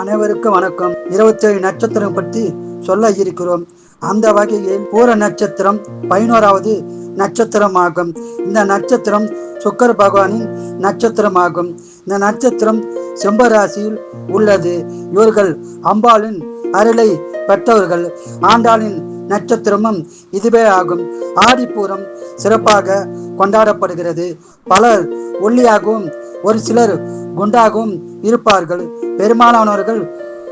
அனைவருக்கும் வணக்கம். இருபத்தேழு நட்சத்திரம் பற்றி சொல்ல இருக்கிறோம். அந்த வகையில் பூர நட்சத்திரம் பதினோராவது நட்சத்திரமாகும். இந்த நட்சத்திரம் சுக்கர பகவானின் நட்சத்திரமாகும். இந்த நட்சத்திரம் செம்பராசியில் உள்ளது. இவர்கள் அம்பாளின் அருளை பெற்றவர்கள். ஆண்டாளின் நட்சத்திரமும் இதுவே ஆகும். ஆடிப்பூரம் சிறப்பாக கொண்டாடப்படுகிறது. பலர் ஒல்லியாகவும் ஒரு சிலர் குண்டாகவும் இருப்பார்கள். பெரும்பாலானவர்கள்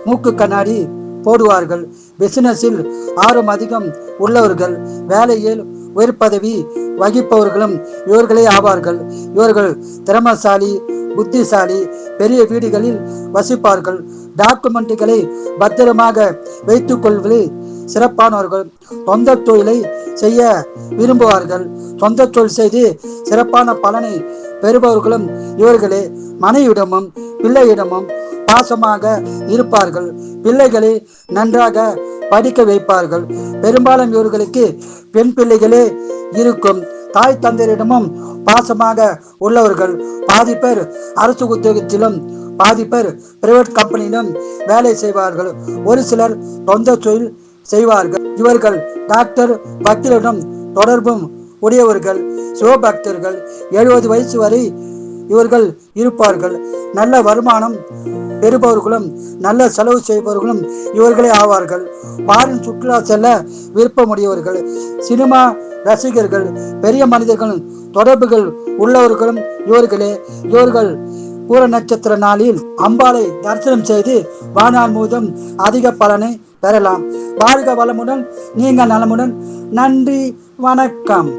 மூக்கு கண்ணாடி போடுவார்கள். பிசினஸில் ஆர்வம் அதிகம் உள்ளவர்கள் வேலையில் உயர் பதவி வகிப்பவர்களும் இவர்களே ஆவார்கள். இவர்கள் திறமசாலி புத்திசாலி பெரிய வீடுகளில் வசிப்பார்கள். டாக்குமெண்ட்டுகளை பத்திரமாக வைத்துக் கொள்வதில் சிறப்பானவர்கள் சொந்த தொழிலை செய்ய விரும்புவார்கள். சொந்த தொழில் செய்து சிறப்பான பலனை பெறுபவர்களும் இவர்களே. மனைவிடமும் பிள்ளையிடமும் பாசமாக இருப்பார்கள். பிள்ளைகளை நன்றாக படிக்க வைப்பார்கள். பெரும்பாலும் இவர்களுக்கு பெண் பிள்ளைகளே இருக்கும். தாய் தந்தையரிடமும் பாசமாக உள்ளவர்கள். பாதி பேர் அரசு உத்தியோகத்திலும் பாதி பேர் பிரைவேட் கம்பெனியிலும் வேலை செய்வார்கள். ஒரு சிலர் சொந்த தொழில் செய்வார்கள். இவர்கள் டாக்டர் வக்கீலிடம் தொடர்பும் உடையவர்கள் சிவபக்தர்கள். எழுபது வயசு வரை இவர்கள் இருப்பார்கள். நல்ல வருமானம் பெறுபவர்களும் நல்ல செலவு செய்பவர்களும் இவர்களே ஆவார்கள். பாரின் சுற்றுலா செல்ல விருப்பமுடையவர்கள் சினிமா ரசிகர்கள் பெரிய மனிதர்கள் தொடர்புகள் உள்ளவர்களும் இவர்களே. இவர்கள் பூர நட்சத்திர நாளில் அம்பாளை தரிசனம் செய்து வானால் மூதம் அதிக பலனை பெறலாம். வாழ்க வளமுடன் நீங்கள் நலமுடன். நன்றி வணக்கம்.